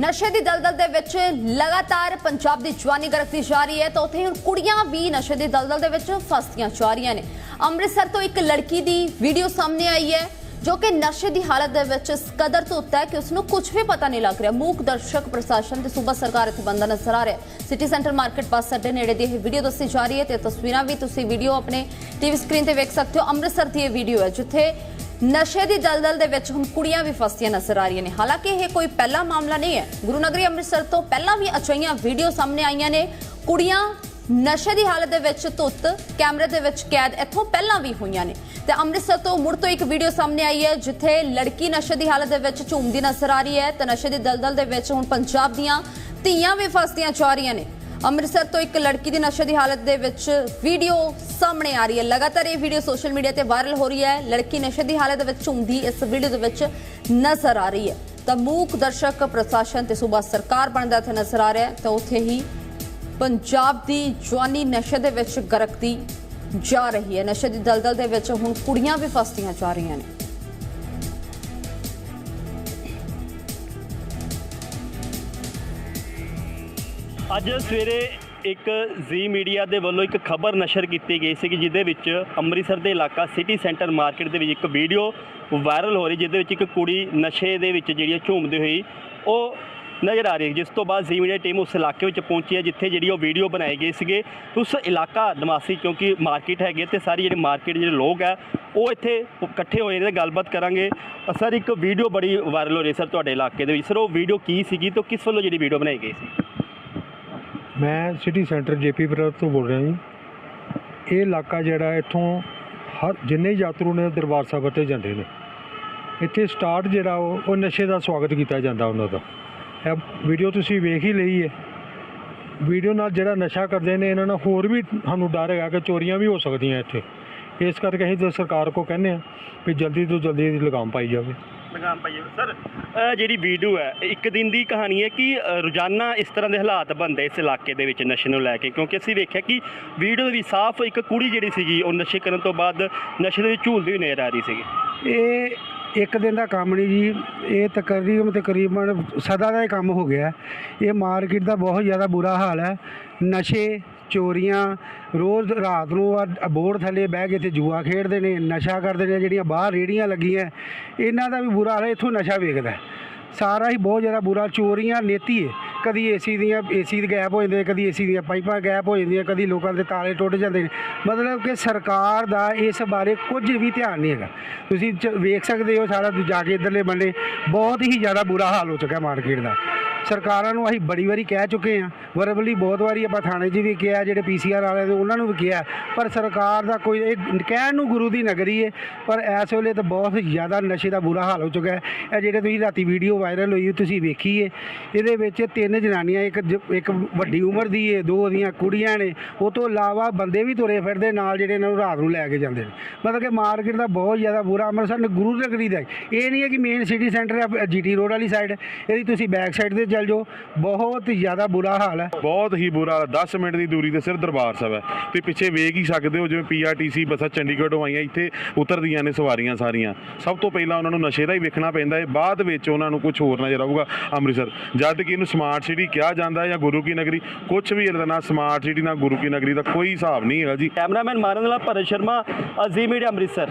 ਨਸ਼ੇ ਦੀ ਦਲਦਲ ਦੇ ਵਿੱਚ ਲਗਾਤਾਰ ਪੰਜਾਬ ਦੀ ਜਵਾਨੀ ਗਰਕਦੀ ਜਾ ਰਹੀ ਹੈ ਤਾਂ ਉੱਥੇ ਹੁਣ ਕੁੜੀਆਂ ਵੀ ਨਸ਼ੇ ਦੀ ਦਲਦਲ ਦੇ ਵਿੱਚ ਫਸਦੀਆਂ ਜਾ ਰਹੀਆਂ ਨੇ। ਅੰਮ੍ਰਿਤਸਰ ਤੋਂ ਇੱਕ ਲੜਕੀ ਦੀ ਵੀਡੀਓ ਸਾਹਮਣੇ ਆਈ ਹੈ, ਜੋ ਕਿ ਨਸ਼ੇ ਦੀ ਹਾਲਤ ਦੇ ਵਿੱਚ ਇਸ ਕਦਰ ਤੋਂ ਧੁੱਤ ਹੈ ਕਿ ਉਸ ਨੂੰ ਕੁਝ ਵੀ ਪਤਾ ਨਹੀਂ ਲੱਗ ਰਿਹਾ। ਮੂਕ ਦਰਸ਼ਕ ਪ੍ਰਸ਼ਾਸਨ ਤੇ ਸੂਬਾ ਸਰਕਾਰ ਇੱਥੇ ਬੰਦਾ ਨਜ਼ਰ ਆ ਰਿਹਾ ਸਿਟੀ ਸੈਂਟਰ ਮਾਰਕੀਟ ਬੱਸ ਅੱਡੇ ਨੇੜੇ ਦੀ ਇਹ ਵੀਡੀਓ ਦੱਸੀ ਜਾ ਰਹੀ ਹੈ ਤੇ ਤਸਵੀਰਾਂ ਵੀ ਤੁਸੀਂ ਵੀਡੀਓ ਆਪਣੇ ਟੀਵੀ ਸਕਰੀਨ ਤੇ ਵੇਖ ਸਕਦੇ ਹੋ। ਅੰਮ੍ਰਿਤਸਰ ਦੀ ਇਹ ਵੀਡੀਓ ਹੈ, ਜਿੱਥੇ ਨਸ਼ੇ ਦੀ ਦਲਦਲ ਦੇ ਵਿੱਚ ਹੁਣ ਕੁੜੀਆਂ ਵੀ ਫਸਦੀਆਂ ਨਜ਼ਰ ਆ ਰਹੀਆਂ ਨੇ। ਹਾਲਾਂਕਿ ਇਹ ਕੋਈ ਪਹਿਲਾ ਮਾਮਲਾ ਨਹੀਂ ਹੈ। ਗੁਰੂ ਨਗਰੀ ਅੰਮ੍ਰਿਤਸਰ ਤੋਂ ਪਹਿਲਾਂ ਵੀ ਅਜਿਹੀਆਂ ਵੀਡੀਓ ਸਾਹਮਣੇ ਆਈਆਂ ਨੇ। ਕੁੜੀਆਂ ਨਸ਼ੇ ਦੀ ਹਾਲਤ ਦੇ ਵਿੱਚ ਧੁੱਤ, ਕੈਮਰੇ ਦੇ ਵਿੱਚ ਕੈਦ ਇੱਥੋਂ ਪਹਿਲਾਂ ਵੀ ਹੋਈਆਂ ਨੇ। ਤੇ ਅੰਮ੍ਰਿਤਸਰ ਤੋਂ ਮੁੜ ਤੋਂ ਇੱਕ ਵੀਡੀਓ ਸਾਹਮਣੇ ਆਈ ਹੈ, ਜਿੱਥੇ ਲੜਕੀ ਨਸ਼ੇ ਦੀ ਹਾਲਤ ਦੇ ਵਿੱਚ ਝੂਮਦੀ ਨਜ਼ਰ ਆ ਰਹੀ ਹੈ ਤੇ ਨਸ਼ੇ ਦੀ ਦਲਦਲ ਦੇ ਵਿੱਚ ਹੁਣ ਪੰਜਾਬ ਦੀਆਂ ਧੀਆਂ ਵੀ ਫਸਦੀਆਂ ਜਾ ਰਹੀਆਂ ਨੇ। ਅੰਮ੍ਰਿਤਸਰ ਤੋਂ ਇੱਕ ਲੜਕੀ ਦੀ ਨਸ਼ੇ ਦੀ ਹਾਲਤ ਦੇ ਵਿੱਚ ਵੀਡੀਓ ਸਾਹਮਣੇ ਆ ਰਹੀ ਹੈ। ਲਗਾਤਾਰ ਇਹ ਵੀਡੀਓ ਸੋਸ਼ਲ ਮੀਡੀਆ ਤੇ ਵਾਇਰਲ ਹੋ ਰਹੀ ਹੈ। ਲੜਕੀ ਨਸ਼ੇ ਦੀ ਹਾਲਤ ਵਿੱਚ ਝੂਮਦੀ ਇਸ ਵੀਡੀਓ ਦੇ ਵਿੱਚ ਨਜ਼ਰ ਆ ਰਹੀ ਹੈ। ਤਾਂ ਮੂਕ ਦਰਸ਼ਕ ਪ੍ਰਸ਼ਾਸਨ ਤੇ ਸੂਬਾ ਸਰਕਾਰ ਬਣਦਾ ਇੱਥੇ ਨਜ਼ਰ ਆ ਰਿਹਾ ਤਾਂ ਉੱਥੇ ਹੀ ਪੰਜਾਬ ਦੀ ਜਵਾਨੀ ਨਸ਼ੇ ਦੇ ਵਿੱਚ ਗਰਕਦੀ ਜਾ ਰਹੀ ਹੈ। ਨਸ਼ੇ ਦੀ ਦਲਦਲ ਦੇ ਵਿੱਚ ਹੁਣ ਕੁੜੀਆਂ ਵੀ ਫਸਦੀਆਂ ਜਾ ਰਹੀਆਂ ਨੇ। ਅੱਜ ਸਵੇਰੇ ਇੱਕ ਜ਼ੀ ਮੀਡੀਆ ਦੇ ਵੱਲੋਂ ਇੱਕ ਖਬਰ ਨਸ਼ਰ ਕੀਤੀ ਗਈ ਸੀ ਕਿ ਜਿਹਦੇ ਵਿੱਚ ਅੰਮ੍ਰਿਤਸਰ ਦੇ ਇਲਾਕਾ ਸਿਟੀ ਸੈਂਟਰ ਮਾਰਕੀਟ ਦੇ ਵਿੱਚ ਇੱਕ ਵੀਡੀਓ ਵਾਇਰਲ ਹੋ ਰਹੀ, ਜਿਹਦੇ ਵਿੱਚ ਇੱਕ ਕੁੜੀ ਨਸ਼ੇ ਦੇ ਵਿੱਚ ਜਿਹੜੀ ਹੈ ਝੂਮਦੀ ਹੋਈ, ਉਹ ਨਜ਼ਰ ਆ ਰਹੀ ਜਿਸ ਤੋਂ ਬਾਅਦ ਜ਼ੀ ਮੀਡੀਆ ਟੀਮ ਉਸ ਇਲਾਕੇ ਵਿੱਚ ਪਹੁੰਚੀ ਹੈ, ਜਿੱਥੇ ਜਿਹੜੀ ਉਹ ਵੀਡੀਓ ਬਣਾਈ ਗਈ ਸੀਗੇ। ਉਸ ਇਲਾਕਾ ਨਿਵਾਸੀ, ਕਿਉਂਕਿ ਮਾਰਕੀਟ ਹੈਗੀ ਹੈ ਤੇ ਸਾਰੀ ਜਿਹੜੀ ਮਾਰਕੀਟ ਜਿਹੜੇ ਲੋਕ ਹੈ, ਉਹ ਇੱਥੇ ਇਕੱਠੇ ਹੋਏ ਨੇ ਤੇ ਗੱਲਬਾਤ ਕਰਾਂਗੇ। ਸਰ, ਇੱਕ ਵੀਡੀਓ ਬੜੀ ਵਾਇਰਲ ਹੋ ਰਹੀ ਹੈ ਸਰ ਤੁਹਾਡੇ ਇਲਾਕੇ ਦੇ ਵਿੱਚ। ਸਰ, ਉਹ ਵੀਡੀਓ ਕੀ ਸੀਗੀ ਤੇ ਕਿਸ ਵੱਲੋਂ ਜਿਹੜੀ ਵੀਡੀਓ ਬਣਾਈ ਗਈ ਸੀ? ਮੈਂ ਸਿਟੀ ਸੈਂਟਰ ਜੇਪੀ ਬ੍ਰਦਰ ਤੋਂ ਬੋਲ ਰਿਹਾ ਜੀ। ਇਹ ਇਲਾਕਾ ਜਿਹੜਾ ਇੱਥੋਂ ਹਰ ਜਿੰਨੇ ਯਾਤਰੂ ਨੇ ਦਰਬਾਰ ਸਾਹਿਬ ਤੇ ਜਾਂਦੇ ਨੇ। ਇੱਥੇ ਸਟਾਰਟ ਜਿਹੜਾ ਉਹ ਉਹ ਨਸ਼ੇ ਦਾ ਸਵਾਗਤ ਕੀਤਾ ਜਾਂਦਾ ਉਹਨਾਂ ਦਾ। ਇਹ ਵੀਡੀਓ ਤੁਸੀਂ ਵੇਖ ਹੀ ਲਈ ਹੈ। ਵੀਡੀਓ ਨਾਲ ਜਿਹੜਾ ਨਸ਼ਾ ਕਰਦੇ ਨੇ, ਇਹਨਾਂ ਨਾਲ ਹੋਰ ਵੀ ਸਾਨੂੰ ਡਰ ਹੈਗਾ ਕਿ ਚੋਰੀਆਂ ਵੀ ਹੋ ਸਕਦੀਆਂ ਇੱਥੇ। ਇਸ ਕਰਕੇ ਅਸੀਂ ਤਾਂ ਸਰਕਾਰ ਕੋ ਕਹਿੰਦੇ ਆ ਵੀ ਜਲਦੀ ਤੋਂ ਜਲਦੀ ਇਹਦੀ ਲਗਾਮ ਪਾਈ ਜਾਵੇ। ਲਗਾਮ ਪਾਈਏ। ਸਰ ਅ, ਜਿਹੜੀ ਵੀਡੀਓ ਹੈ ਇਹ ਇੱਕ ਦਿਨ ਦੀ ਕਹਾਣੀ ਹੈ ਕਿ ਅ, ਰੋਜ਼ਾਨਾ ਇਸ ਤਰ੍ਹਾਂ ਦੇ ਹਾਲਾਤ ਬਣਦੇ ਇਸ ਇਲਾਕੇ ਦੇ ਵਿੱਚ ਨਸ਼ੇ ਨੂੰ ਲੈ ਕੇ ਕਿਉਂਕਿ ਅਸੀਂ ਵੇਖਿਆ ਕਿ ਵੀਡੀਓ ਦੇ ਵਿੱਚ ਸਾਫ਼ ਇੱਕ ਕੁੜੀ ਜਿਹੜੀ ਸੀਗੀ ਉਹ ਨਸ਼ੇ ਕਰਨ ਤੋਂ ਬਾਅਦ ਨਸ਼ੇ ਦੇ ਵਿੱਚ ਝੂਲਦੀ ਹੋਈ ਨਜ਼ਰ ਆ ਰਹੀ ਸੀਗੀ। ਇਹ ਇੱਕ ਦਿਨ ਦਾ ਕੰਮ ਨਹੀਂ ਜੀ, ਇਹ ਤਕਰੀਬਨ ਤਕਰੀਬਨ ਸਦਾ ਦਾ ਹੀ ਕੰਮ ਹੋ ਗਿਆ। ਇਹ ਮਾਰਕੀਟ ਦਾ ਬਹੁਤ ਜ਼ਿਆਦਾ ਬੁਰਾ ਹਾਲ ਹੈ। ਨਸ਼ੇ, ਚੋਰੀਆਂ, ਰੋਜ਼ ਰਾਤ ਨੂੰ ਬੋਰਡ ਥੱਲੇ ਬਹਿ ਕੇ ਇੱਥੇ ਜੂਆ ਖੇਡਦੇ ਨੇ, ਨਸ਼ਾ ਕਰਦੇ ਨੇ, ਜਿਹੜੀਆਂ ਬਾਹਰ ਰੇੜੀਆਂ ਲੱਗੀਆਂ। ਇਹਨਾਂ ਦਾ ਵੀ ਬੁਰਾ ਹਾਲ ਹੈ, ਇੱਥੋਂ ਨਸ਼ਾ ਵੇਚਦਾ ਸਾਰਾ ਹੀ ਬਹੁਤ ਜ਼ਿਆਦਾ ਬੁਰਾ, ਚੋਰੀਆਂ ਨੇਤੀ ਹੈ ਕਦੀ ਏਸੀ ਦੀਆਂ ਏਸੀ ਦੇ ਗੈਪ ਹੋ ਜਾਂਦੇ ਨੇ ਕਦੀ ਏਸੀ ਦੀਆਂ ਪਾਈਪਾਂ ਗੈਪ ਹੋ ਜਾਂਦੀਆਂ, ਕਦੀ ਲੋਕਾਂ ਦੇ ਤਾਲੇ ਟੁੱਟ ਜਾਂਦੇ ਨੇ। ਮਤਲਬ ਕਿ ਸਰਕਾਰ ਦਾ ਇਸ ਬਾਰੇ ਕੁਝ ਵੀ ਧਿਆਨ ਨਹੀਂ ਹੈਗਾ। ਤੁਸੀਂ ਚ- ਵੇਖ ਸਕਦੇ ਹੋ ਸਾਰਾ ਜਾ ਕੇ ਇਧਰਲੇ ਬੰਨੇ, ਬਹੁਤ ਹੀ ਜ਼ਿਆਦਾ ਬੁਰਾ ਹਾਲ ਹੋ ਚੁੱਕਾ ਮਾਰਕੀਟ ਦਾ। ਸਰਕਾਰਾਂ ਨੂੰ ਅਸੀਂ ਬੜੀ ਵਾਰੀ ਕਹਿ ਚੁੱਕੇ ਹਾਂ। ਵਰਬਲੀ ਬਹੁਤ ਵਾਰੀ ਆਪਾਂ ਥਾਣੇ 'ਚ ਵੀ ਕਿਹਾ, ਜਿਹੜੇ ਪੀਸੀਆਰ ਵਾਲੇ ਦੇ, ਉਹਨਾਂ ਨੂੰ ਵੀ ਕਿਹਾ। ਪਰ ਸਰਕਾਰ ਦਾ ਕੋਈ, ਇਹ ਕਹਿਣ ਨੂੰ ਗੁਰੂ ਦੀ ਨਗਰੀ ਹੈ ਪਰ ਇਸ ਵੇਲੇ ਤਾਂ ਬਹੁਤ ਜ਼ਿਆਦਾ ਨਸ਼ੇ ਦਾ ਬੁਰਾ ਹਾਲ ਹੋ ਚੁੱਕਾ ਹੈ। ਇਹ ਜਿਹੜੇ ਤੁਸੀਂ ਰਾਤੀ ਵੀਡੀਓ ਵਾਇਰਲ ਹੋਈ, ਤੁਸੀਂ ਵੇਖੀ ਹੈ ਇਹਦੇ ਵਿੱਚ ਤਿੰਨ ਜਨਾਨੀਆਂ, ਇੱਕ ਜ- ਇੱਕ ਵੱਡੀ ਉਮਰ ਦੀ ਹੈ ਦੋ ਉਹਦੀਆਂ ਕੁੜੀਆਂ ਨੇ। ਉਹ ਤੋਂ ਇਲਾਵਾ ਬੰਦੇ ਵੀ ਤੁਰੇ ਫਿਰਦੇ ਨਾਲ, ਜਿਹੜੇ ਇਹਨਾਂ ਨੂੰ ਰਾਤ ਨੂੰ ਲੈ ਕੇ ਜਾਂਦੇ ਨੇ। ਮਤਲਬ ਕਿ ਮਾਰਕੀਟ ਦਾ ਬਹੁਤ ਜ਼ਿਆਦਾ ਬੁਰਾ ਅੰਮ੍ਰਿਤਸਰ ਗੁਰੂ ਨਗਰੀ ਦਾ ਇਹ ਨਹੀਂ ਹੈ ਕਿ ਮੇਨ ਸਿਟੀ ਸੈਂਟਰ ਹੈ ਜੀਟੀ ਰੋਡ ਵਾਲੀ ਸਾਈਡ ਇਹਦੀ ਤੁਸੀਂ ਬੈਕ ਸਾਈਡ ਤੇ ਚੱਲ ਜਾਓ। ਬਹੁਤ ਜ਼ਿਆਦਾ ਬੁਰਾ ਹਾਲ ਹੈ। ਬਹੁਤ ਹੀ ਬੁਰਾ 10 ਮਿੰਟ ਦੀ ਦੂਰੀ ਤੇ ਸਿਰ ਦਰਬਾਰ ਸਾਹਿਬ ਹੈ। ਤੇ ਪਿੱਛੇ ਵੇਖ ਹੀ ਸਕਦੇ ਹੋ ਜਿਵੇਂ ਪੀਆਰਟੀਸੀ ਬੱਸਾਂ ਚੰਡੀਗੜ੍ਹੋਂ ਆਈਆਂ ਇੱਥੇ ਉਤਰਦੀਆਂ ਨੇ ਸਵਾਰੀਆਂ ਸਾਰੀਆਂ। ਸਭ ਤੋਂ ਪਹਿਲਾਂ ਉਹਨਾਂ ਨੂੰ ਨਸ਼ੇ ਦਾ ਹੀ ਵੇਖਣਾ ਪੈਂਦਾ ਹੈ। ਬਾਅਦ ਵਿੱਚ ਉਹਨਾਂ ਨੂੰ ਕੁਝ ਹੋਰ ਨਜ਼ਰ ਆਊਗਾ। ਅੰਮ੍ਰਿਤਸਰ ਜਦ ਕਿ ਇਹਨੂੰ ਸਮਾਰਟ ਸਿਟੀ ਕਿਹਾ ਜਾਂਦਾ ਹੈ ਜਾਂ ਗੁਰੂ ਕੀ ਨਗਰੀ ਕੁਝ ਵੀ ਇਹਦਾ ਨਾ ਸਮਾਰਟ ਸਿਟੀ ਨਾ ਗੁਰੂ ਕੀ ਨਗਰੀ ਦਾ ਕੋਈ ਹਿਸਾਬ ਨਹੀਂ ਹੈਗਾ ਜੀ। ਕੈਮਰਾਮੈਨ ਮਾਰਨ ਵਾਲਾ ਭਰਤ ਸ਼ਰਮਾ ਅਜ਼ੀ ਮੀਡੀਆ ਅੰਮ੍ਰਿਤਸਰ।